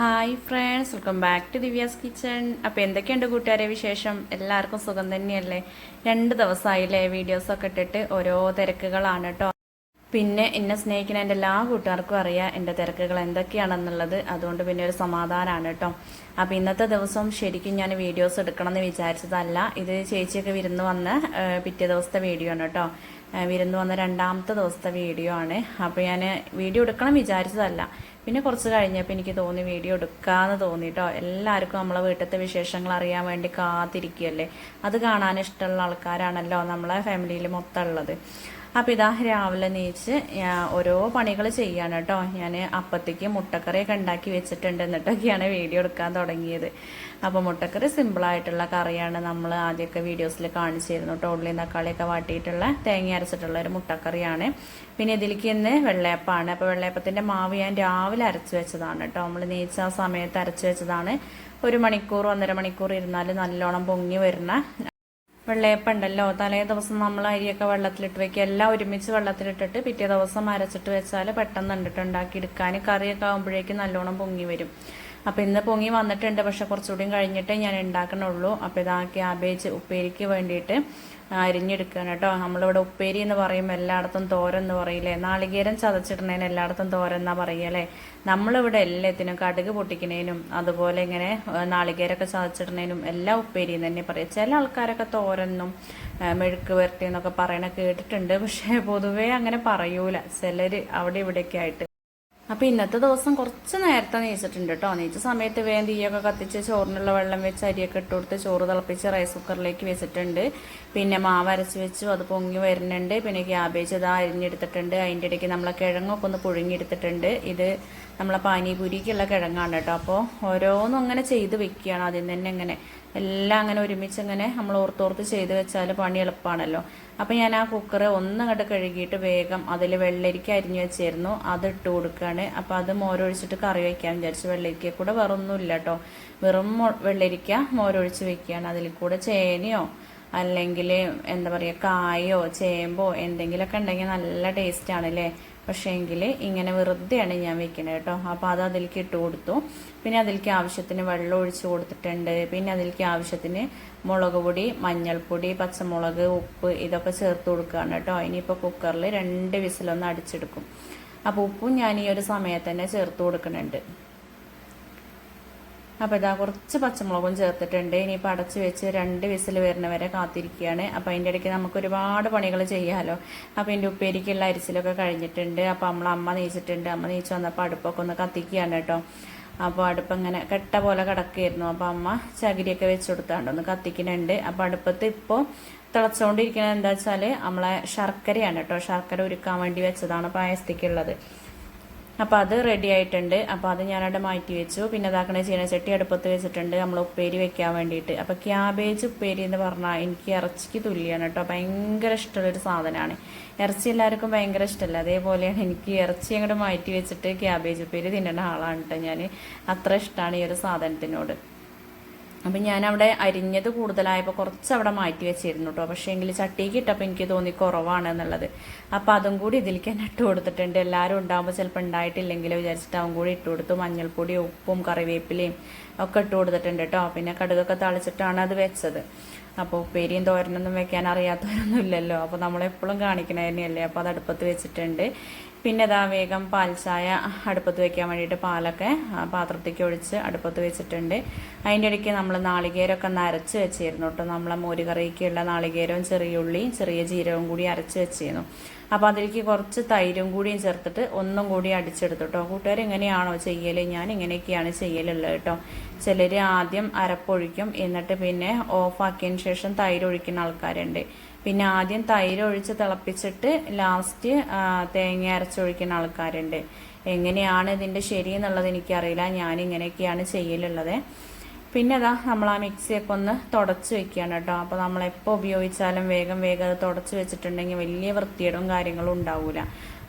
Hi friends welcome back to Divya's kitchen. അപ്പോൾ എന്തൊക്കെയുണ്ട് കൂട്ടുകാരെ വിശേഷം? എല്ലാവർക്കും സുഖം തന്നെയല്ലേ? രണ്ട് ദിവസമായില്ലേ വീഡിയോസൊക്കെ ഇട്ടിട്ട് ഓരോ തിരക്കുകളാണ് കേട്ടോ പിന്നെ എന്നെ സ്നേഹിക്കുന്ന എന്റെ എല്ലാ കൂട്ടുകാർക്കും അറിയാം എന്റെ തിരക്കുകൾ എന്തൊക്കെയാണെന്നുള്ളത്. അതുകൊണ്ട് പിന്നെ ഒരു സമാധാനമാണ് കേട്ടോ അപ്പോൾ ഇന്നത്തെ ദിവസം ശരിക്കും ഞാൻ വീഡിയോസ് എടുക്കണം എന്ന് വിചാരിച്ചതല്ല. ഇത് ചേച്ചിയൊക്കെ വിരുന്ന് വന്ന് പിറ്റേ ദിവസത്തെ വീഡിയോ ആണ് കേട്ടോ വിരുന്ന് വന്ന രണ്ടാമത്തെ ദിവസത്തെ വീഡിയോ ആണ്. അപ്പോൾ ഞാൻ വീഡിയോ എടുക്കണം വിചാരിച്ചതല്ല. പിന്നെ കുറച്ച് കഴിഞ്ഞപ്പോൾ എനിക്ക് തോന്നി വീഡിയോ എടുക്കാമെന്ന് തോന്നി കേട്ടോ എല്ലാവർക്കും നമ്മളെ വീട്ടിലത്തെ വിശേഷങ്ങൾ അറിയാൻ വേണ്ടി കാത്തിരിക്കുകയല്ലേ? അത് കാണാൻ ഇഷ്ടമുള്ള ആൾക്കാരാണല്ലോ നമ്മളെ ഫാമിലിയിൽ മൊത്തം ഉള്ളത്. അപ്പോൾ ഇതാ രാവിലെ നീച്ച് ഓരോ പണികൾ ചെയ്യാണ് കേട്ടോ. ഞാൻ അപ്പത്തേക്ക് മുട്ടക്കറിയൊക്കെ ഉണ്ടാക്കി വെച്ചിട്ടുണ്ട് എന്നിട്ടൊക്കെയാണ് വീഡിയോ എടുക്കാൻ തുടങ്ങിയത്. അപ്പോൾ മുട്ടക്കറി സിമ്പിളായിട്ടുള്ള കറിയാണ് നമ്മൾ ആദ്യമൊക്കെ വീഡിയോസിൽ കാണിച്ചിരുന്നു കേട്ടോ. ഉള്ളിയും തക്കാളിയൊക്കെ വാട്ടിയിട്ടുള്ള തേങ്ങ അരച്ചിട്ടുള്ള ഒരു മുട്ടക്കറിയാണ്. പിന്നെ ഇതിലേക്ക് ഇന്ന് വെള്ളയപ്പമാണ്. അപ്പോൾ വെള്ളയപ്പത്തിന്റെ മാവ് ഞാൻ രാവിലെ അരച്ചു വെച്ചതാണ് കേട്ടോ. നമ്മൾ നീച്ച ആ സമയത്ത് അരച്ചു വെച്ചതാണ്. ഒരു മണിക്കൂർ ഒന്നര മണിക്കൂർ ഇരുന്നാൽ നല്ലോണം പൊങ്ങി വരുന്ന വെള്ളയപ്പം ഉണ്ടല്ലോ തലേ ദിവസം നമ്മൾ അരിയൊക്കെ വെള്ളത്തിലിട്ട് വെക്കുക. എല്ലാം ഒരുമിച്ച് വെള്ളത്തിലിട്ടിട്ട് പിറ്റേ ദിവസം അരച്ചിട്ട് വെച്ചാൽ പെട്ടെന്ന് കണ്ടിട്ട് ഉണ്ടാക്കി എടുക്കാൻ. കറിയൊക്കെ ആകുമ്പോഴേക്കും നല്ലോണം പൊങ്ങി വരും. അപ്പോൾ ഇന്ന് പൊങ്ങി വന്നിട്ടുണ്ട്. പക്ഷെ കുറച്ചുകൂടി കഴിഞ്ഞിട്ടേ ഞാൻ ഉണ്ടാക്കണുള്ളൂ. അപ്പോൾ ഇതാ ക്യാബേജ് ഉപ്പേരിക്ക് വേണ്ടിയിട്ട് അരിഞ്ഞെടുക്കുകയാണ് കേട്ടോ. നമ്മളിവിടെ ഉപ്പേരി എന്ന് പറയുമ്പോൾ എല്ലായിടത്തും തോരൻ എന്ന് പറയില്ലേ? നാളികേരം ചതച്ചിടുന്നതിന് എല്ലായിടത്തും തോരൻ എന്നാ പറയല്ലേ നമ്മളിവിടെ എല്ലാത്തിനും കടുക് പൊട്ടിക്കുന്നതിനും അതുപോലെ ഇങ്ങനെ നാളികേരൊക്കെ ചതച്ചിടുന്നതിനും എല്ലാം ഉപ്പേരി എന്ന് തന്നെ പറയും. ചില ആൾക്കാരൊക്കെ തോരനും ഏഹ്, മെഴുക്ക് വരട്ടി എന്നൊക്കെ പറയണ കേട്ടിട്ടുണ്ട്. പക്ഷേ പൊതുവേ അങ്ങനെ പറയൂല. ചിലര് അവിടെ ഇവിടെയൊക്കെ ആയിട്ട്. അപ്പൊ ഇന്നത്തെ ദിവസം കുറച്ച് നേരത്തെ നീച്ചിട്ടുണ്ട് കേട്ടോ നീച്ച സമയത്ത് വേഗം തീയൊക്കെ കത്തിച്ച് ചോറിനുള്ള വെള്ളം വെച്ച് അരിയൊക്കെ ഇട്ട് കൊടുത്ത് ചോറ് തിളപ്പിച്ച് റൈസ് കുക്കറിലേക്ക് വെച്ചിട്ടുണ്ട്. പിന്നെ മാവ് അരച്ച് വെച്ചു അത് പൊങ്ങി വരുന്നുണ്ട്. പിന്നെ ക്യാബേജ് ഇതാ അരിഞ്ഞെടുത്തിട്ടുണ്ട്. അതിന്റെ ഇടയ്ക്ക് നമ്മളെ കിഴങ്ങൊക്കെ ഒന്ന് പുഴുങ്ങിയെടുത്തിട്ടുണ്ട്. ഇത് നമ്മളെ പാനിപൂരിക്കുള്ള കിഴങ്ങാണ് കേട്ടോ അപ്പോൾ ഓരോന്നും അങ്ങനെ ചെയ്ത് വെക്കുകയാണ് ആദ്യം തന്നെ ഇങ്ങനെ. എല്ലാം അങ്ങനെ ഒരുമിച്ച് ഇങ്ങനെ നമ്മൾ ഓർത്തോർത്ത് ചെയ്ത് വെച്ചാൽ പണി എളുപ്പമാണല്ലോ അപ്പം ഞാൻ ആ കുക്കർ ഒന്നങ്ങോട്ട് കഴുകിയിട്ട് വേഗം അതിൽ വെള്ളരിക്ക അരിഞ്ഞു വെച്ചിരുന്നു. അത് ഇട്ട് കൊടുക്കുകയാണ് അപ്പം അത് മോരൊഴിച്ചിട്ട് കറി വയ്ക്കാൻ വിചാരിച്ചു. വെള്ളരിക്ക കൂടെ വേറൊന്നുമില്ല കേട്ടോ വെറും വെള്ളരിക്ക മോരൊഴിച്ച് വെക്കുകയാണ്. അതിൽ കൂടെ ചേനയോ അല്ലെങ്കിൽ എന്താ പറയുക കായോ ചേമ്പോ എന്തെങ്കിലുമൊക്കെ ഉണ്ടെങ്കിൽ നല്ല ടേസ്റ്റ് ആണല്ലേ? പക്ഷേ എങ്കിൽ ഇങ്ങനെ വെറുതെയാണ് ഞാൻ വെക്കുന്നത് കേട്ടോ. അപ്പോൾ അത് അതിലേക്ക് ഇട്ട് കൊടുത്തു. പിന്നെ അതിലേക്ക് ആവശ്യത്തിന് വെള്ളം ഒഴിച്ച് കൊടുത്തിട്ടുണ്ട്. പിന്നെ അതിലേക്ക് ആവശ്യത്തിന് മുളക് പൊടി മഞ്ഞൾപ്പൊടി പച്ചമുളക് ഉപ്പ് ഇതൊക്കെ ചേർത്ത് കൊടുക്കുകയാണ് കേട്ടോ. ഇനിയിപ്പോൾ കുക്കറിൽ രണ്ട് വിസിലൊന്ന് അടിച്ചെടുക്കും. അപ്പോൾ ഉപ്പും ഞാൻ ഈ ഒരു സമയത്ത് തന്നെ ചേർത്ത് കൊടുക്കുന്നുണ്ട്. അപ്പോൾ ഇതാ കുറച്ച് പച്ചമുളകും ചേർത്തിട്ടുണ്ട്. ഇനിയിപ്പോൾ അടച്ച് വെച്ച് രണ്ട് വിസിൽ വരുന്നവരെ കാത്തിരിക്കുകയാണ്. അപ്പോൾ അതിന്റെ ഇടയ്ക്ക് നമുക്ക് ഒരുപാട് പണികൾ ചെയ്യാമല്ലോ അപ്പോൾ എന്റെ ഉപ്പേരിക്കുള്ള അരിച്ചിലൊക്കെ കഴിഞ്ഞിട്ടുണ്ട്. അപ്പോൾ നമ്മൾ അമ്മ നീച്ചിട്ടുണ്ട്. അമ്മ നീച്ച് വന്നപ്പോൾ അടുപ്പൊക്കെ ഒന്ന് കത്തിക്കുകയാണ് കേട്ടോ. അപ്പോൾ അടുപ്പ് ഇങ്ങനെ കെട്ട പോലെ കിടക്കുകയായിരുന്നു. അപ്പോൾ അമ്മ ചകിരിയൊക്കെ വെച്ച് കൊടുത്താണ്ട് ഒന്ന് കത്തിക്കുന്നുണ്ട്. അപ്പോൾ അടുപ്പത്ത് ഇപ്പോൾ തിളച്ചുകൊണ്ടിരിക്കുന്നത് എന്താ വെച്ചാൽ നമ്മളെ ശർക്കരയാണ് കേട്ടോ. ശർക്കര ഉരുക്കാൻ വേണ്ടി വെച്ചതാണ് പായസത്തിക്കുള്ളത്. അപ്പോൾ അത് റെഡി ആയിട്ടുണ്ട്. അപ്പോൾ അത് ഞാനവിടെ മാറ്റി വെച്ചു. പിന്നെ അതാക്കണ ചീനച്ചട്ടി അടുപ്പത്ത് വെച്ചിട്ടുണ്ട്. നമ്മൾ ഉപ്പേരി വെക്കാൻ വേണ്ടിയിട്ട്. അപ്പോൾ ക്യാബേജ് ഉപ്പേരി എന്ന് പറഞ്ഞാൽ എനിക്ക് ഇറച്ചിക്ക് തുല്യമാണ് കേട്ടോ. ഭയങ്കര ഇഷ്ടമുള്ളൊരു സാധനമാണ്. ഇറച്ചി എല്ലാവർക്കും ഭയങ്കര ഇഷ്ടമല്ല. അതേപോലെയാണ് എനിക്ക് ഇറച്ചി അങ്ങോട്ട് മാറ്റി വെച്ചിട്ട് ക്യാബേജ് ഉപ്പേരി തിന്നേണ്ട ആളാണ് കേട്ടോ ഞാൻ അത്ര ഇഷ്ടമാണ് ഈ ഒരു സാധനത്തിനോട്. അപ്പം ഞാനവിടെ അരിഞ്ഞത് കൂടുതലായപ്പോൾ കുറച്ച് അവിടെ മാറ്റി വെച്ചിരുന്നു കേട്ടോ പക്ഷേ എങ്കിൽ ചട്ടിക്ക് ഇട്ടപ്പോൾ എനിക്ക് തോന്നി കുറവാണ് എന്നുള്ളത്. അപ്പോൾ അതും കൂടി ഇതിലേക്ക് തന്നെ ഇട്ട് കൊടുത്തിട്ടുണ്ട്. എല്ലാവരും ഉണ്ടാകുമ്പോൾ ചിലപ്പോൾ ഉണ്ടായിട്ടില്ലെങ്കിൽ വിചാരിച്ചിട്ട് അവൻ കൂടി ഇട്ട് കൊടുത്തു. മഞ്ഞൾപ്പൊടി ഉപ്പും കറിവേപ്പിലയും ഒക്കെ ഇട്ട് കൊടുത്തിട്ടുണ്ട് കേട്ടോ പിന്നെ കടുകൊക്കെ തളിച്ചിട്ടാണ് അത് വെച്ചത്. അപ്പോൾ ഉപ്പേരിയും തോരനൊന്നും വെക്കാൻ അറിയാത്തവരൊന്നും ഇല്ലല്ലോ. അപ്പോൾ നമ്മളെപ്പോഴും കാണിക്കണ തന്നെയല്ലേ അപ്പോൾ അത് അടുപ്പത്ത് വെച്ചിട്ടുണ്ട്. പിന്നെ ഇതാ വേഗം പാൽച്ചായ ചായ അടുപ്പത്ത് വെക്കാൻ വേണ്ടിയിട്ട് പാലൊക്കെ പാത്രത്തേക്ക് ഒഴിച്ച് അടുപ്പത്ത് വെച്ചിട്ടുണ്ട്. അതിന്റെ ഇടയ്ക്ക് നമ്മൾ നാളികേരമൊക്കെ ഒന്ന് അരച്ച് വെച്ചിരുന്നു കേട്ടോ. നമ്മളെ മോര് കറിക്കുള്ള നാളികേരവും ചെറിയ ഉള്ളിയും ചെറിയ ജീരകവും കൂടി അരച്ച് വെച്ചിരുന്നു. അപ്പോൾ അതിലേക്ക് കുറച്ച് തൈരും കൂടിയും ചേർത്തിട്ട് ഒന്നും കൂടി അടിച്ചെടുത്തു കേട്ടോ. കൂട്ടുകാർ എങ്ങനെയാണോ ചെയ്യൽ ഞാൻ ഇങ്ങനെയൊക്കെയാണ് ചെയ്യലുള്ളത് കേട്ടോ. ചിലർ ആദ്യം അരപ്പൊഴിക്കും എന്നിട്ട് പിന്നെ ഓഫാക്കിയതിന് ശേഷം തൈര് ഒഴിക്കുന്ന ആൾക്കാരുണ്ട്. പിന്നെ ആദ്യം തൈര് ഒഴിച്ച് തിളപ്പിച്ചിട്ട് ലാസ്റ്റ് തേങ്ങ അരച്ചൊഴിക്കുന്ന ആൾക്കാരുണ്ട്. എങ്ങനെയാണ് ഇതിന്റെ ശരി എന്നുള്ളത് എനിക്കറിയില്ല. ഞാൻ ഇങ്ങനെയൊക്കെയാണ് ചെയ്യലുള്ളത്. പിന്നെ അതാ നമ്മൾ ആ മിക്സിയൊക്കെ ഒന്ന് തുടച്ച് വെക്കുകയാണ് കേട്ടോ. അപ്പോൾ നമ്മൾ എപ്പോൾ ഉപയോഗിച്ചാലും വേഗം വേഗം അത് തുടച്ച് വെച്ചിട്ടുണ്ടെങ്കിൽ വലിയ വൃത്തിയേടും കാര്യങ്ങളും ഉണ്ടാവില്ല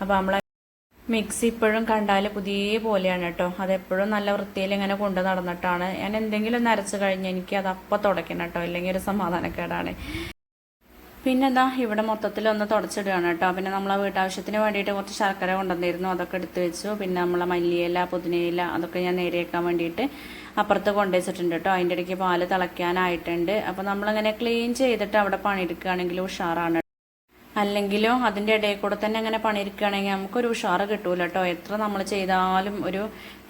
അപ്പോൾ നമ്മളെ മിക്സി ഇപ്പോഴും കണ്ടാൽ പുതിയ പോലെയാണ് കേട്ടോ. അതെപ്പോഴും നല്ല വൃത്തിയിൽ ഇങ്ങനെ കൊണ്ടു നടന്നിട്ടാണ്. ഞാൻ എന്തെങ്കിലും ഒന്ന് അരച്ച് കഴിഞ്ഞാൽ എനിക്ക് അത് അപ്പം തുടയ്ക്കണം കേട്ടോ. അല്ലെങ്കിൽ ഒരു സമാധാനക്കേടാണ്. പിന്നെ എന്താ ഇവിടെ മൊത്തത്തിൽ ഒന്ന് തുടച്ചിടുകയാണ് കേട്ടോ. പിന്നെ നമ്മളെ വീട്ടാവശ്യത്തിന് വേണ്ടിയിട്ട് കുറച്ച് ശർക്കര കൊണ്ടുവന്നിരുന്നു. അതൊക്കെ എടുത്ത് വെച്ചു. പിന്നെ നമ്മളെ മല്ലിയില പുതിനയില അതൊക്കെ ഞാൻ നേരെയാക്കാൻ വേണ്ടിയിട്ട് അപ്പുറത്ത് കൊണ്ടുവച്ചിട്ടുണ്ട് കേട്ടോ. അതിന്റെ ഇടയ്ക്ക് പാൽ തിളയ്ക്കാനായിട്ടുണ്ട്. അപ്പോൾ നമ്മളിങ്ങനെ ക്ലീൻ ചെയ്തിട്ട് അവിടെ പണിയെടുക്കുകയാണെങ്കിൽ ഉഷാറാണ്. അല്ലെങ്കിലും അതിന്റെ ഇടയിൽ കൂടെ തന്നെ അങ്ങനെ പണിയിരിക്കുകയാണെങ്കിൽ നമുക്കൊരു ഉഷാറ് കിട്ടൂല കേട്ടോ. എത്ര നമ്മൾ ചെയ്താലും ഒരു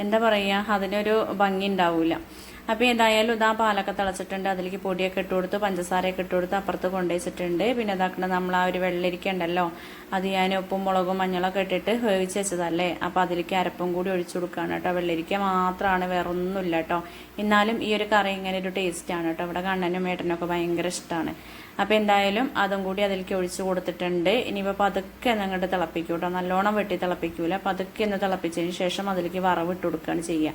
എന്താ പറയുക അതിനൊരു ഭംഗി ഉണ്ടാവില്ല അപ്പോൾ എന്തായാലും ഇതാ പാലൊക്കെ തിളച്ചിട്ടുണ്ട്. അതിലേക്ക് പൊടിയൊക്കെ ഇട്ട് കൊടുത്ത് പഞ്ചസാരയൊക്കെ ഇട്ട് കൊടുത്ത് അപ്പുറത്ത് കൊണ്ടുവച്ചിട്ടുണ്ട് പിന്നെ ഇതാക്കണം നമ്മൾ ആ ഒരു വെള്ളരിക്ക ഉണ്ടല്ലോ അത് ഞാൻ ഉപ്പും മുളകും മഞ്ഞളൊക്കെ ഇട്ടിട്ട് വേവിച്ച് വെച്ചതല്ലേ? അപ്പോൾ അതിലേക്ക് അരപ്പും കൂടി ഒഴിച്ചു കൊടുക്കുകയാണ് കേട്ടോ. വെള്ളരിക്ക മാത്രമാണ് വേറെ ഒന്നുമില്ല കേട്ടോ. എന്നാലും ഈ ഒരു കറി ഇങ്ങനെ ഒരു ടേസ്റ്റാണ് കേട്ടോ. ഇവിടെ കണ്ണനും ഏട്ടനൊക്കെ ഭയങ്കര ഇഷ്ടമാണ് അപ്പോൾ എന്തായാലും അതും കൂടി അതിലേക്ക് ഒഴിച്ച് കൊടുത്തിട്ടുണ്ട്. ഇനിയിപ്പോൾ പതുക്കെ അങ്ങോട്ട് തിളപ്പിക്കും കേട്ടോ. നല്ലോണം വെട്ടി തിളപ്പിക്കൂല. പതുക്കെ ഒന്ന് തിളപ്പിച്ചതിന് ശേഷം അതിലേക്ക് വറവ് ഇട്ട് കൊടുക്കുകയാണ് ചെയ്യുക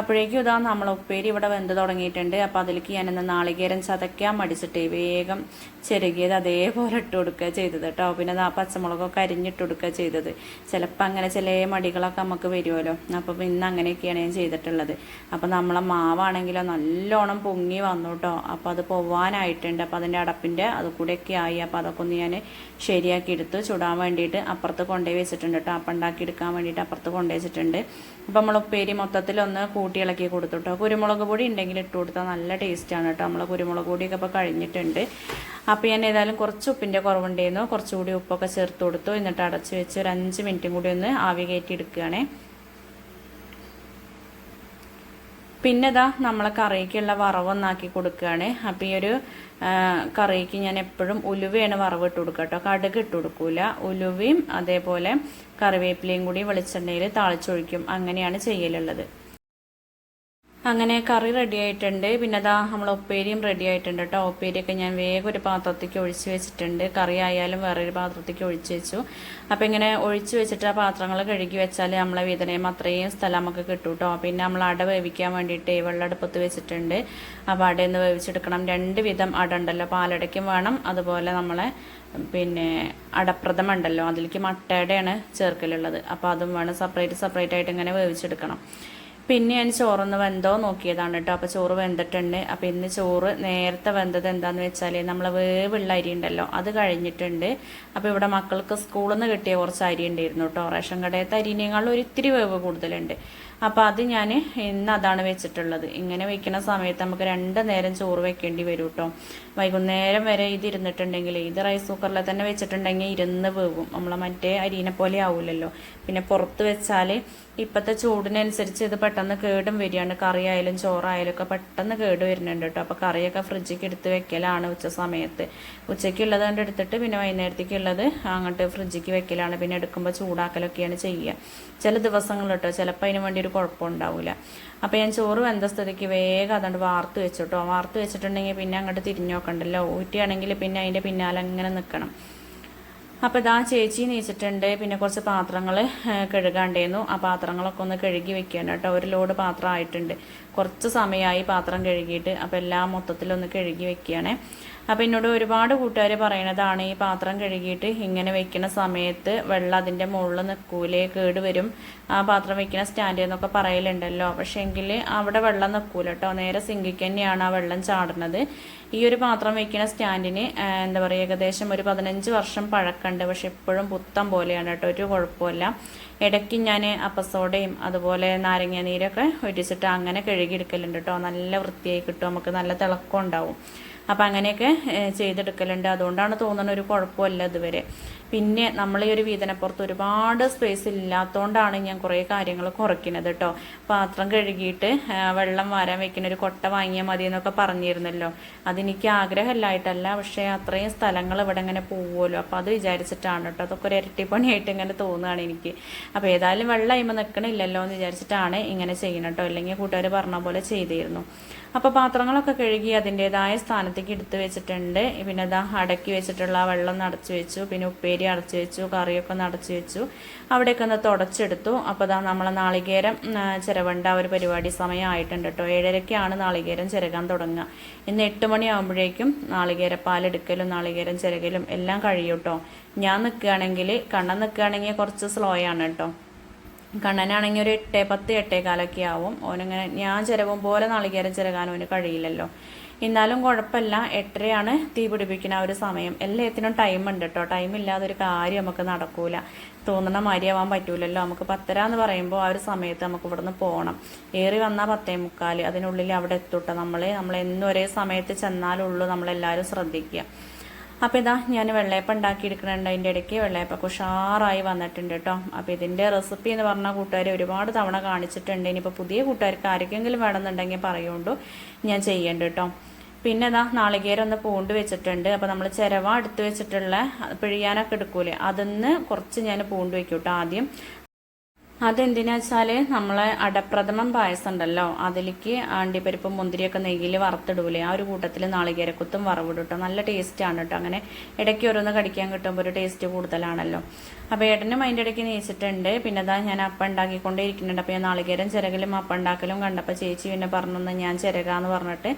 അപ്പോഴേക്കും ഇതാ നമ്മൾ ഉപ്പേരി ഇവിടെ വെന്ത് തുടങ്ങിയിട്ടുണ്ട്. അപ്പോൾ അതിലേക്ക് ഞാനെന്ന് നാളികേരം ചതയ്ക്കാൻ മടിച്ചിട്ട് വേഗം ചെറുകിയത് അതേപോലെ ഇട്ട് കൊടുക്കുക ചെയ്തത് കേട്ടോ. പിന്നെ ആ പച്ചമുളകൊക്കെ അരിഞ്ഞിട്ട് കൊടുക്കുക ചെയ്തത്. ചിലപ്പോൾ അങ്ങനെ ചില മടികളൊക്കെ നമുക്ക് വരുമല്ലോ അപ്പോൾ ഇന്ന് അങ്ങനെയൊക്കെയാണ് ഞാൻ ചെയ്തിട്ടുള്ളത്. അപ്പോൾ നമ്മളെ മാവാണെങ്കിലോ നല്ലോണം പൊങ്ങി വന്നു കേട്ടോ അപ്പോൾ അത് പോവാനായിട്ടുണ്ട്. അപ്പോൾ അതിന്റെ അടപ്പിന്റെ അത് ആയി. അപ്പോൾ അതൊക്കെ ഒന്ന് ഞാൻ ശരിയാക്കി എടുത്ത് ചുടാൻ വേണ്ടിയിട്ട് അപ്പുറത്ത് കൊണ്ടുപോയി വെച്ചിട്ടുണ്ട് കേട്ടോ അപ്പം ഉണ്ടാക്കി എടുക്കാൻ വേണ്ടിയിട്ട് അപ്പുറത്ത് കൊണ്ടുപോയി വെച്ചിട്ടുണ്ട്. അപ്പോൾ നമ്മൾ ഉപ്പേരി മൊത്തത്തിലൊന്ന് കൂട്ടി ഇളക്കി കൊടുത്തു കേട്ടോ കുരുമുളക് പൊടി ഉണ്ടെങ്കിൽ ഇട്ട് കൊടുത്താൽ നല്ല ടേസ്റ്റാണ് കേട്ടോ നമ്മൾ കുരുമുളക് പൊടിയൊക്കെ ഇപ്പോൾ കഴിഞ്ഞിട്ടുണ്ട്. അപ്പോൾ ഞാൻ ഏതായാലും കുറച്ച് ഉപ്പിന്റെ കുറവുണ്ടായിരുന്നു. കുറച്ചുകൂടി ഉപ്പൊക്കെ ചേർത്ത് കൊടുത്തു. എന്നിട്ട് അടച്ച് വെച്ച് ഒരു അഞ്ച് മിനിറ്റും കൂടി ഒന്ന് ആവി കയറ്റി എടുക്കുകയാണേ. പിന്നെ ഇതാ നമ്മളെ കറിക്കുള്ള വറവൊന്നാക്കി കൊടുക്കുകയാണ്. അപ്പോൾ ഈ ഒരു കറിക്ക് ഞാൻ എപ്പോഴും ഉലുവയാണ് വറവ് ഇട്ട് കൊടുക്കുക കേട്ടോ. കടുക് ഇട്ട് കൊടുക്കൂല. ഉലുവയും അതേപോലെ കറിവേപ്പിലയും കൂടി വെളിച്ചെണ്ണയിൽ താളിച്ചൊഴിക്കും. അങ്ങനെയാണ് ചെയ്യലുള്ളത്. അങ്ങനെ കറി റെഡി ആയിട്ടുണ്ട്. പിന്നെ അതാ നമ്മൾ ഉപ്പേരിയും റെഡി ആയിട്ടുണ്ട് കേട്ടോ ഉപ്പേരിയൊക്കെ ഞാൻ വേഗം ഒരു പാത്രത്തേക്ക് ഒഴിച്ച് വെച്ചിട്ടുണ്ട്. കറി ആയാലും വേറൊരു പാത്രത്തേക്ക് ഒഴിച്ച് വെച്ചു. അപ്പോൾ ഇങ്ങനെ ഒഴിച്ച് വെച്ചിട്ട് ആ പാത്രങ്ങൾ കഴുകി വെച്ചാൽ നമ്മളെ വീതനയും അത്രയും സ്ഥലം നമുക്ക് കിട്ടും കേട്ടോ പിന്നെ നമ്മൾ അട വേവിക്കാൻ വേണ്ടിയിട്ട് വെള്ളടുപ്പത്ത് വെച്ചിട്ടുണ്ട്. അപ്പോൾ അടയിൽ വേവിച്ചെടുക്കണം. രണ്ട് വിധം അട ഉണ്ടല്ലോ. പാലടയ്ക്കും വേണം. അതുപോലെ നമ്മളെ പിന്നെ അടപ്രഥമ ഉണ്ടല്ലോ. അതിലേക്ക് മട്ടയുടെയാണ് ചേർക്കലുള്ളത്. അപ്പോൾ അതും വേണം. സെപ്പറേറ്റ് സെപ്പറേറ്റ് ആയിട്ട് ഇങ്ങനെ വേവിച്ചെടുക്കണം. പിന്നെ ഞാൻ ചോറൊന്ന് വെന്തോ നോക്കിയതാണ് കേട്ടോ. അപ്പോൾ ചോറ് വെന്തിട്ടുണ്ട്. അപ്പോൾ ഇന്ന് ചോറ് നേരത്തെ വെന്തത് എന്താണെന്ന് വെച്ചാൽ നമ്മൾ വേവുള്ള അരി ഉണ്ടല്ലോ അത് കഴിഞ്ഞിട്ടുണ്ട്. അപ്പോൾ ഇവിടെ മക്കൾക്ക് സ്കൂളിൽ നിന്ന് കിട്ടിയ കുറച്ച് അരി ഉണ്ടായിരുന്നു കേട്ടോ. റേഷൻ കടയത്തെ അരിനേക്കാളും ഒരിത്തിരി വേവ് കൂടുതലുണ്ട്. അപ്പോൾ അത് ഞാൻ ഇന്ന് അതാണ് വെച്ചിട്ടുള്ളത്. ഇങ്ങനെ വെക്കുന്ന സമയത്ത് നമുക്ക് രണ്ട് നേരം ചോറ് വെക്കേണ്ടി വരും കേട്ടോ വൈകുന്നേരം വരെ ഇത് ഇരുന്നിട്ടുണ്ടെങ്കിൽ ഇത് റൈസ് കുക്കറിൽ തന്നെ വെച്ചിട്ടുണ്ടെങ്കിൽ ഇരുന്ന് വേവും നമ്മളെ മറ്റേ അരീനെ പോലെ ആവില്ലല്ലോ പിന്നെ പുറത്ത് വെച്ചാൽ ഇപ്പോഴത്തെ ചൂടിനനുസരിച്ച് ഇത് പെട്ടെന്ന് കേടും വരികയാണ്. കറി ആയാലും ചോറായാലും ഒക്കെ പെട്ടെന്ന് കേട് വരുന്നുണ്ട് കേട്ടോ അപ്പോൾ കറിയൊക്കെ ഫ്രിഡ്ജിക്ക് എടുത്ത് വെക്കലാണ് ഉച്ച സമയത്ത്. ഉച്ചയ്ക്കുള്ളത് കൊണ്ട് എടുത്തിട്ട് പിന്നെ വൈകുന്നേരത്തേക്കുള്ളത് അങ്ങോട്ട് ഫ്രിഡ്ജിക്ക് വെക്കലാണ്. പിന്നെ എടുക്കുമ്പോൾ ചൂടാക്കലൊക്കെയാണ് ചെയ്യുക. ചില ദിവസങ്ങൾ ചിലപ്പോൾ അതിന് വേണ്ടി ഒരു കുഴപ്പമുണ്ടാവില്ല അപ്പോൾ ഞാൻ ചോറ് വെന്ത സ്ഥിതിക്ക് വേഗം അതുകൊണ്ട് വാർത്ത് വെച്ചിട്ടോ. വാർത്ത് വെച്ചിട്ടുണ്ടെങ്കിൽ പിന്നെ അങ്ങോട്ട് തിരിഞ്ഞു നോക്കണ്ടല്ലോ. ഊറ്റിയാണെങ്കിൽ പിന്നെ അതിന്റെ പിന്നാലെ അങ്ങനെ നിൽക്കണം അപ്പോൾ ഇതാ ചേച്ചി നീച്ചിട്ടുണ്ട്. പിന്നെ കുറച്ച് പാത്രങ്ങൾ കഴുകാണ്ടായിരുന്നു ആ പാത്രങ്ങളൊക്കെ ഒന്ന് കഴുകി വെക്കുകയാണ് കേട്ടോ. ഒരു ലോഡ് പാത്രം ആയിട്ടുണ്ട്. കുറച്ച് സമയമായി പാത്രം കഴുകിയിട്ട് അപ്പോൾ എല്ലാം മൊത്തത്തിലൊന്ന് കഴുകി വെക്കുകയാണേ അപ്പോൾ എന്നോട് ഒരുപാട് കൂട്ടുകാർ പറയണതാണ് ഈ പാത്രം കഴുകിയിട്ട് ഇങ്ങനെ വെക്കുന്ന സമയത്ത് വെള്ളം അതിന്റെ മുകളിൽ നിൽക്കൂലേ കേട് വരും. ആ പാത്രം വെക്കുന്ന സ്റ്റാൻഡ് എന്നൊക്കെ പറയലുണ്ടല്ലോ. പക്ഷേ എങ്കിൽ അവിടെ വെള്ളം നിൽക്കൂല കേട്ടോ നേരെ സിങ്കിക്ക് തന്നെയാണ് ആ വെള്ളം ചാടുന്നത്. ഈ ഒരു പാത്രം വെക്കുന്ന സ്റ്റാൻഡിന് എന്താ പറയുക ഏകദേശം ഒരു പതിനഞ്ച് വർഷം പഴക്കമുണ്ട്. പക്ഷെ ഇപ്പോഴും പുത്തം പോലെയാണ് കേട്ടോ ഒരു കുഴപ്പമില്ല ഇടയ്ക്ക് ഞാൻ അപ്പസോഡയും അതുപോലെ നാരങ്ങ നീരൊക്കെ ഒഴിച്ചിട്ട് അങ്ങനെ കഴുകിയെടുക്കലുണ്ട് കേട്ടോ നല്ല വൃത്തിയായി കിട്ടും. നമുക്ക് നല്ല തിളക്കം ഉണ്ടാവും. അപ്പം അങ്ങനെയൊക്കെ ചെയ്തെടുക്കലുണ്ട്. അതുകൊണ്ടാണ് തോന്നുന്ന ഒരു കുഴപ്പമില്ല ഇതുവരെ. പിന്നെ നമ്മൾ ഈ ഒരു വീതനപ്പുറത്ത് ഒരുപാട് സ്പേസ് ഇല്ലാത്തതുകൊണ്ടാണ് ഞാൻ കുറേ കാര്യങ്ങൾ കുറയ്ക്കുന്നത് കേട്ടോ പാത്രം കഴുകിയിട്ട് വെള്ളം വാരാൻ വെക്കുന്ന ഒരു കൊട്ട വാങ്ങിയാൽ മതി എന്നൊക്കെ പറഞ്ഞിരുന്നല്ലോ. അതെനിക്ക് ആഗ്രഹമില്ലായിട്ടല്ല പക്ഷേ അത്രയും സ്ഥലങ്ങൾ ഇവിടെ ഇങ്ങനെ പോവുമല്ലോ. അപ്പോൾ അത് വിചാരിച്ചിട്ടാണ് കേട്ടോ അതൊക്കെ ഒരു ഇരട്ടിപ്പണിയായിട്ട് ഇങ്ങനെ തോന്നുകയാണ് എനിക്ക്. അപ്പോൾ ഏതായാലും വെള്ളം അയിമ്പോൾ നിൽക്കണില്ലല്ലോ എന്ന് വിചാരിച്ചിട്ടാണ് ഇങ്ങനെ ചെയ്യണം കേട്ടോ അല്ലെങ്കിൽ കൂട്ടുകാർ പറഞ്ഞ പോലെ ചെയ്തിരുന്നു. അപ്പോൾ പാത്രങ്ങളൊക്കെ കഴുകി അതിന്റെതായ സ്ഥാനത്തേക്ക് എടുത്തു വെച്ചിട്ടുണ്ട്. പിന്നെ ഇതാ അടക്കി വെച്ചിട്ടുള്ള വെള്ളം നടച്ചു വെച്ചു. പിന്നെ ഉപ്പേരി അടച്ചു വെച്ചു. കറിയൊക്കെ നടച്ചു വെച്ചു. അവിടെയൊക്കെ ഒന്ന് തുടച്ചെടുത്തു. അപ്പോൾ ഇതാ നമ്മളെ നാളികേരം ചിരവണ്ട ഒരു പരിപാടി സമയമായിട്ടുണ്ട് കേട്ടോ ഏഴരയ്ക്കാണ് നാളികേരം ചിരകാൻ തുടങ്ങുക. ഇന്ന് എട്ട് മണിയാകുമ്പോഴേക്കും നാളികേരപ്പാലെടുക്കലും നാളികേരം ചിരകലും എല്ലാം കഴിയും കേട്ടോ ഞാൻ നിൽക്കുകയാണെങ്കിൽ കണ്ണൻ നിൽക്കുകയാണെങ്കിൽ കുറച്ച് സ്ലോ ആണ് കേട്ടോ കണ്ണനാണെങ്കിൽ ഒരു എട്ട് പത്ത് എട്ടേകാലൊക്കെ ആവും. ഓനങ്ങനെ ഞാൻ ചിലവും പോലെ നാളികേരം ചിരകാൻ ഓന് കഴിയില്ലല്ലോ. എന്നാലും കുഴപ്പമില്ല. എട്ടരയാണ് തീ പിടിപ്പിക്കുന്ന ആ ഒരു സമയം. എല്ലാത്തിനും ടൈം ഉണ്ട് കേട്ടോ ടൈം ഇല്ലാതെ ഒരു കാര്യം നമുക്ക് നടക്കൂല. തോന്നുന്ന മാതിരിയാവാൻ പറ്റൂലല്ലോ. നമുക്ക് പത്തര എന്ന് പറയുമ്പോൾ ആ ഒരു സമയത്ത് നമുക്ക് ഇവിടുന്ന് പോകണം ഏറി വന്നാൽ പത്തേ മുക്കാൽ അതിനുള്ളിൽ അവിടെ എത്തൂട്ടോ. നമ്മൾ നമ്മൾ എന്നും ഒരേ സമയത്ത് ചെന്നാലുള്ളൂ നമ്മളെല്ലാവരും ശ്രദ്ധിക്കുക. അപ്പോൾ ഇതാ ഞാൻ വെള്ളയപ്പം ഉണ്ടാക്കിയെടുക്കുന്നുണ്ട്. അതിന്റെ ഇടയ്ക്ക് വെള്ളയപ്പം ഉഷാറായി വന്നിട്ടുണ്ട് കേട്ടോ. അപ്പോൾ ഇതിന്റെ റെസിപ്പി എന്ന് പറഞ്ഞാൽ കൂട്ടുകാർ ഒരുപാട് തവണ കാണിച്ചിട്ടുണ്ട്. ഇനിയിപ്പോൾ പുതിയ കൂട്ടുകാർക്ക് ആർക്കെങ്കിലും വേണമെന്നുണ്ടെങ്കിൽ പറയുകൊണ്ടു ഞാൻ ചെയ്യേണ്ട കേട്ടോ. പിന്നെ ഇതാ നാളികേരം ഒന്ന് പൂണ്ട് വെച്ചിട്ടുണ്ട്. അപ്പോൾ നമ്മൾ ചിരവ എടുത്ത് വെച്ചിട്ടുള്ള പിഴിയാനൊക്കെ എടുക്കൂലേ? അതിന്ന് കുറച്ച് ഞാൻ പൂണ്ട് വെക്കും കേട്ടോ ആദ്യം. അതെന്തിനാ വെച്ചാൽ നമ്മളെ അടപ്രഥമം പായസം ഉണ്ടല്ലോ അതിലേക്ക് അണ്ടിപ്പരിപ്പും മുന്തിരിയൊക്കെ നെയ്യിൽ വറുത്തിടൂലേ. ആ ഒരു കൂട്ടത്തിൽ നാളികേരക്കുത്തും വറവിടും നല്ല ടേസ്റ്റ് ആണ് കേട്ടോ അങ്ങനെ ഇടയ്ക്ക് ഓരോന്ന് കടിക്കാൻ കിട്ടുമ്പോൾ ഒരു ടേസ്റ്റ് കൂടുതലാണല്ലോ. അപ്പോൾ ഏട്ടനും അതിന്റെ ഇടയ്ക്ക് നീച്ചിട്ടുണ്ട് പിന്നെ അതാ ഞാൻ അപ്പം ഉണ്ടാക്കിക്കൊണ്ടേ ഇരിക്കുന്നുണ്ട് അപ്പോൾ ഞാൻ നാളികേരം ചിരകലും അപ്പം ഉണ്ടാക്കലും കണ്ടപ്പോൾ ചേച്ചി പിന്നെ പറഞ്ഞു ഞാൻ ചിരകാന്ന് പറഞ്ഞിട്ട്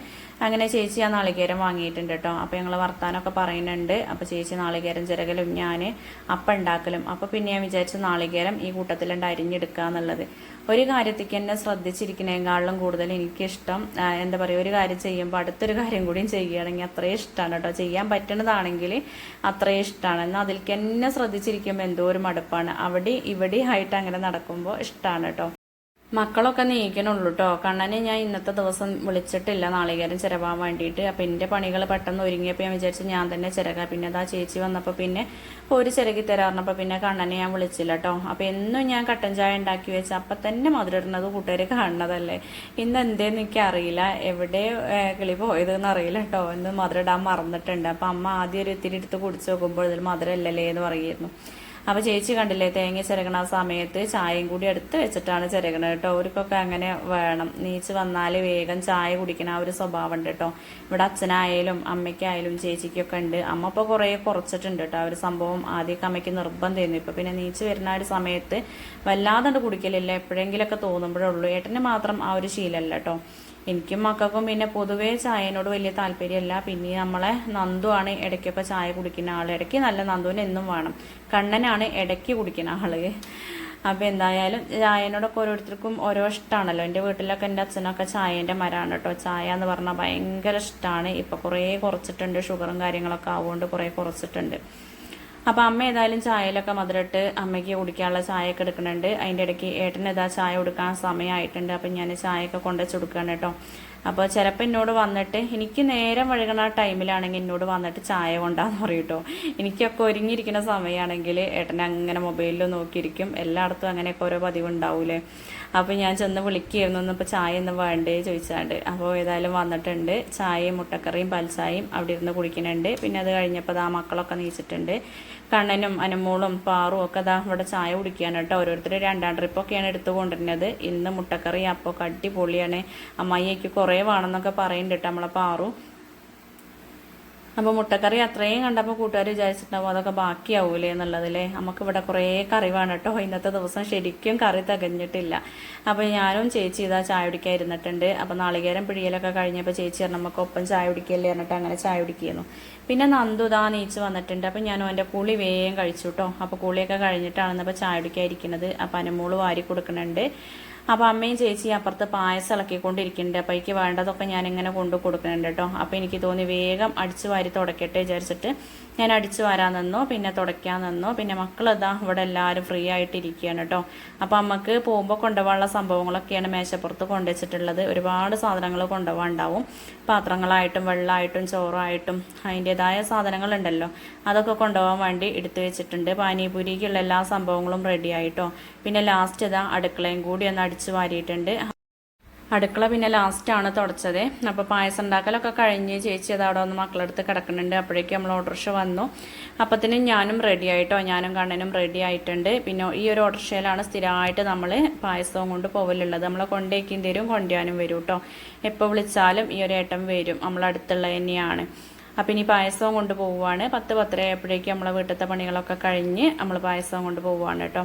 അങ്ങനെ ചേച്ചി ആ നാളികേരം വാങ്ങിയിട്ടുണ്ട് കേട്ടോ അപ്പോൾ ഞങ്ങൾ വർത്താനമൊക്കെ പറയുന്നുണ്ട്. അപ്പോൾ ചേച്ചി നാളികേരം ചിരകലും ഞാൻ അപ്പം ഉണ്ടാക്കലും. അപ്പോൾ പിന്നെ ഞാൻ വിചാരിച്ചു നാളികേരം ഈ കൂട്ടത്തിലുണ്ട് അരിഞ്ഞെടുക്കുക എന്നുള്ളത്. ഒരു കാര്യത്തേക്ക് എന്നെ ശ്രദ്ധിച്ചിരിക്കുന്നതിനേക്കാളും കൂടുതൽ എനിക്കിഷ്ടം എന്താ പറയുക ഒരു കാര്യം ചെയ്യുമ്പോൾ അടുത്തൊരു കാര്യം കൂടിയും ചെയ്യുകയാണെങ്കിൽ അത്രയും ഇഷ്ടമാണ് കേട്ടോ. ചെയ്യാൻ പറ്റണതാണെങ്കിൽ അത്രയും ഇഷ്ടമാണ്. എന്നാൽ അതിലേക്ക് എന്നെ ശ്രദ്ധിച്ചിരിക്കുമ്പോൾ എന്തോ ഒരു മടുപ്പാണ്. അവിടെ ഇവിടെ ആയിട്ട് അങ്ങനെ നടക്കുമ്പോൾ ഇഷ്ടമാണ് കേട്ടോ. മക്കളൊക്കെ നീക്കണുള്ളൂ കേട്ടോ കണ്ണനെ ഞാൻ ഇന്നത്തെ ദിവസം വിളിച്ചിട്ടില്ല നാളികേരം ചിരവാൻ വേണ്ടിയിട്ട്. അപ്പം എന്റെ പണികൾ പെട്ടെന്ന് ഒരുങ്ങിയപ്പോൾ ഞാൻ വിചാരിച്ചു ഞാൻ തന്നെ ചിരക. പിന്നെ അതാ ചേച്ചി വന്നപ്പോൾ പിന്നെ ഒരു ചിരകി തരാറിനപ്പോൾ പിന്നെ കണ്ണനെ ഞാൻ വിളിച്ചില്ല കേട്ടോ അപ്പം എന്നും ഞാൻ കട്ടൻ ചായ ഉണ്ടാക്കി വെച്ച് അപ്പം തന്നെ മധുരിടുന്നത് കൂട്ടുകാർ കാണുന്നതല്ലേ. ഇന്ന് എന്തേന്ന് എനിക്ക് അറിയില്ല എവിടെ കിളി പോയതെന്ന് അറിയില്ല കേട്ടോ ഇന്ന് മധുരം ഇടാൻ മറന്നിട്ടുണ്ട്. അപ്പം അമ്മ ആദ്യം ഒരു ഇത്തിരി എടുത്ത് കുടിച്ച് നോക്കുമ്പോൾ ഇതിൽ മധുരം ഇല്ലല്ലേ എന്ന് പറയുമായിരുന്നു അപ്പോൾ ചേച്ചി കണ്ടില്ലേ തേങ്ങ ചിരകണ സമയത്ത് ചായയും കൂടി എടുത്ത് വെച്ചിട്ടാണ് ചിരകണത് കേട്ടോ. അവർക്കൊക്കെ അങ്ങനെ വേണം. നീച്ച് വന്നാൽ വേഗം ചായ കുടിക്കണ ആ ഒരു സ്വഭാവം ഉണ്ട് കേട്ടോ. ഇവിടെ അച്ഛനായാലും അമ്മയ്ക്കായാലും ചേച്ചിക്കൊക്കെ ഉണ്ട്. അമ്മ ഇപ്പോൾ കുറേ കുറച്ചിട്ടുണ്ട് കേട്ടോ. ആ ഒരു സംഭവം ആദ്യമൊക്കെ അമ്മയ്ക്ക് നിർബന്ധമായിരുന്നു ഇപ്പോൾ പിന്നെ നീച്ച് വരുന്ന ഒരു സമയത്ത് വല്ലാതെ കുടിക്കലില്ല. എപ്പോഴെങ്കിലൊക്കെ തോന്നുമ്പോഴേ ഉള്ളൂ. ഏട്ടന് മാത്രം ആ ഒരു ശീലമല്ല കേട്ടോ. എനിക്കും മക്കൾക്കും പിന്നെ പൊതുവേ ചായനോട് വലിയ താല്പര്യമല്ല. പിന്നെ നമ്മളെ നന്ദു നന്ദുവാണ് ഇടയ്ക്കൊക്കെ ചായ കുടിക്കുന്ന ആൾ ഇടയ്ക്ക് നല്ല നന്ദുവിന് എന്നും വേണം. കണ്ണനാണ് ഇടയ്ക്ക് കുടിക്കുന്ന ആൾ. അപ്പോൾ എന്തായാലും ചായനോടൊക്കെ ഓരോരുത്തർക്കും ഓരോ ഇഷ്ടമാണല്ലോ എന്റെ വീട്ടിലൊക്കെ എന്റെ അച്ഛനൊക്കെ ചായേന്റെ മരമാണ് കേട്ടോ. ചായ എന്ന് പറഞ്ഞാൽ ഭയങ്കര ഇഷ്ടമാണ് ഇപ്പോൾ കുറേ കുറച്ചിട്ടുണ്ട്. ഷുഗറും കാര്യങ്ങളൊക്കെ ആവുകൊണ്ട് കുറേ കുറച്ചിട്ടുണ്ട്. അപ്പോൾ അമ്മ ഏതായാലും ചായയിലൊക്കെ മധുരട്ട് അമ്മയ്ക്ക് കുടിക്കാനുള്ള ചായയൊക്കെ എടുക്കുന്നുണ്ട്. അതിന്റെ ഇടയ്ക്ക് ഏട്ടൻ ഏതാ ചായ കൊടുക്കാൻ സമയമായിട്ടുണ്ട്. അപ്പം ഞാൻ ചായയൊക്കെ കൊണ്ടുവച്ച് കൊടുക്കുകയാണ് കേട്ടോ. അപ്പോൾ ചിലപ്പോൾ എന്നോട് വന്നിട്ട് എനിക്ക് നേരം വഴുകണ ടൈമിലാണെങ്കിൽ എന്നോട് വന്നിട്ട് ചായ കൊണ്ടാന്ന് പറയും എനിക്കൊക്കെ ഒരുങ്ങിയിരിക്കുന്ന സമയമാണെങ്കിൽ ഏട്ടൻ അങ്ങനെ മൊബൈലിൽ നോക്കിയിരിക്കും. എല്ലായിടത്തും അങ്ങനെയൊക്കെ ഓരോ പതിവുണ്ടാവൂലേ. അപ്പോൾ ഞാൻ ചെന്ന് വിളിക്കുകയായിരുന്നു ഒന്നിപ്പോൾ ചായ ഒന്നും വേണ്ടേ ചോദിച്ചാണ്ട്. അപ്പോൾ ഏതായാലും വന്നിട്ടുണ്ട്. ചായയും മുട്ടക്കറിയും പൽസായും അവിടെ ഇരുന്ന് കുടിക്കുന്നുണ്ട്. പിന്നെ അത് കഴിഞ്ഞപ്പോൾ ആ മക്കളൊക്കെ നീച്ചിട്ടുണ്ട്. കണ്ണനും അനുമോളും പാറും ഒക്കെ അതാ ഇവിടെ ചായ കുടിക്കുകയാണ് കേട്ടോ. ഓരോരുത്തർ രണ്ടാം ട്രിപ്പൊക്കെയാണ് എടുത്തു കൊണ്ടിരുന്നത് ഇന്ന് മുട്ടക്കറി അപ്പോൾ അടിപൊളിയാണ്. അമ്മായിക്ക് കുറേ വേണമെന്നൊക്കെ പറയുന്നുണ്ട് കേട്ടോ നമ്മളെ പാറു. അപ്പോൾ മുട്ടക്കറി അത്രയും കണ്ടപ്പോൾ കൂട്ടുകാർ വിചാരിച്ചിട്ടുണ്ടാവും അതൊക്കെ ബാക്കിയാവൂലേ എന്നുള്ളതല്ലേ നമുക്ക് ഇവിടെ കുറേ കറി വേണം കേട്ടോ. ഇന്നത്തെ ദിവസം ശരിക്കും കറി തികഞ്ഞിട്ടില്ല. അപ്പോൾ ഞാനും ചേച്ചി ഇതാ ചായ കുടിക്കാൻ ഇരുന്നിട്ടുണ്ട്. അപ്പോൾ നാളികേരം പിഴിയലൊക്കെ കഴിഞ്ഞപ്പോൾ ചേച്ചി പറഞ്ഞു നമുക്ക് ഒപ്പം ചായ കുടിക്കല്ലേ? എന്നിട്ട് അങ്ങനെ ചായ കുടിക്കുന്നു. പിന്നെ നന്ദു ഇതാ നീച്ച് വന്നിട്ടുണ്ട്. അപ്പോൾ ഞാനും എന്റെ കുളി വേഗം കഴിച്ചു കേട്ടോ. അപ്പോൾ കുളിയൊക്കെ കഴിഞ്ഞിട്ടാണ് ഇപ്പോൾ ചായ കുടിക്കാതിരിക്കുന്നത് അപ്പോൾ അനുമോൾ വാരി കൊടുക്കുന്നുണ്ട്. അപ്പോൾ അമ്മയും ചേച്ചി അപ്പുറത്ത് പായസം ഇളക്കിക്കൊണ്ടിരിക്കുന്നുണ്ട്. അപ്പോൾ എനിക്ക് വേണ്ടതൊക്കെ ഞാൻ ഇങ്ങനെ കൊണ്ടു കൊടുക്കുന്നുണ്ട് കേട്ടോ. അപ്പോൾ എനിക്ക് തോന്നി വേഗം അടിച്ചു വാരി തുടക്കട്ടെ വിചാരിച്ചിട്ട് ഞാൻ അടിച്ചു വരാൻ നിന്നു പിന്നെ തുടയ്ക്കാൻ നിന്നു. പിന്നെ മക്കളതാ ഇവിടെ എല്ലാവരും ഫ്രീ ആയിട്ടിരിക്കുകയാണ് കേട്ടോ അപ്പോൾ അമ്മയ്ക്ക് പോകുമ്പോൾ കൊണ്ടുപോകാനുള്ള സംഭവങ്ങളൊക്കെയാണ് മേശപ്പുറത്ത് കൊണ്ടുവച്ചിട്ടുള്ളത്. ഒരുപാട് സാധനങ്ങൾ കൊണ്ടുപോകാൻ ഉണ്ടാവും പാത്രങ്ങളായിട്ടും വെള്ളമായിട്ടും ചോറായിട്ടും അതിന്റെതായ സാധനങ്ങളുണ്ടല്ലോ. അതൊക്കെ കൊണ്ടുപോകാൻ വേണ്ടി എടുത്തു വെച്ചിട്ടുണ്ട്. പാനിപൂരിക്കുള്ള എല്ലാ സംഭവങ്ങളും റെഡി ആയിട്ടോ പിന്നെ ലാസ്റ്റ് ഇതാ അടുക്കളയും കൂടി ഒന്ന് അടിച്ചു വാരിയിട്ടുണ്ട്. അടുക്കള പിന്നെ ലാസ്റ്റാണ് തുടച്ചത്. അപ്പോൾ പായസം ഉണ്ടാക്കലൊക്കെ കഴിഞ്ഞ് ചേച്ചി അത് അവിടെ വന്ന് മക്കളെടുത്ത് കിടക്കുന്നുണ്ട്. അപ്പോഴേക്കും നമ്മൾ ഓട്ടോറിക്ഷ വന്നു. അപ്പത്തിന് ഞാനും റെഡി ആയിട്ടോ ഞാനും കണ്ണനും റെഡി ആയിട്ടുണ്ട്. പിന്നെ ഈ ഒരു ഓട്ടോറിക്ഷയിലാണ് സ്ഥിരമായിട്ട് നമ്മൾ പായസവും കൊണ്ട് പോവലുള്ളത്. നമ്മളെ കൊണ്ടേക്കും തരും കൊണ്ടുവാനും വരും കേട്ടോ എപ്പോൾ വിളിച്ചാലും ഈ ഒരു ഏട്ടൻ വരും. നമ്മളടുത്തുള്ള തന്നെയാണ്. അപ്പം ഇനി പായസവും കൊണ്ട് പോവുകയാണ് പത്ത് പത്തര ആയപ്പോഴേക്കും നമ്മളെ വീട്ടിലത്തെ പണികളൊക്കെ കഴിഞ്ഞ് നമ്മൾ പായസവും കൊണ്ട് പോവുകയാണ് കേട്ടോ.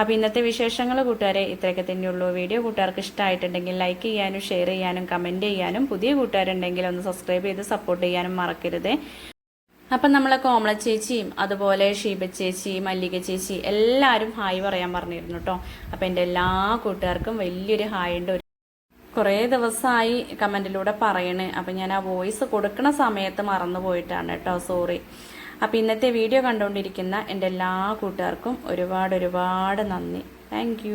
അപ്പോൾ ഇന്നത്തെ വിശേഷങ്ങൾ കൂട്ടുകാരെ ഇത്രയൊക്കെ തന്നെയുള്ളൂ. വീഡിയോ കൂട്ടുകാർക്ക് ഇഷ്ടമായിട്ടുണ്ടെങ്കിൽ ലൈക്ക് ചെയ്യാനും ഷെയർ ചെയ്യാനും കമന്റ് ചെയ്യാനും പുതിയ കൂട്ടുകാരുണ്ടെങ്കിൽ ഒന്ന് സബ്സ്ക്രൈബ് ചെയ്ത് സപ്പോർട്ട് ചെയ്യാനും മറക്കരുത്. അപ്പം നമ്മളെ കോമള ചേച്ചിയും അതുപോലെ ഷീബ ചേച്ചി മല്ലിക ചേച്ചി എല്ലാവരും ഹായ് പറയാൻ പറഞ്ഞിരുന്നു കേട്ടോ. അപ്പം എന്റെ എല്ലാ കൂട്ടുകാർക്കും വലിയൊരു ഹായ് ഉണ്ട് കുറേ ദിവസമായി കമന്റിലൂടെ പറയണേ. അപ്പം ഞാൻ ആ വോയിസ് കൊടുക്കണ സമയത്ത് മറന്നു പോയിട്ടാണ് കേട്ടോ സോറി അപ്പം ഇന്നത്തെ വീഡിയോ കണ്ടുകൊണ്ടിരിക്കുന്ന എന്റെ എല്ലാ കൂട്ടുകാർക്കും ഒരുപാട് ഒരുപാട് നന്ദി. താങ്ക്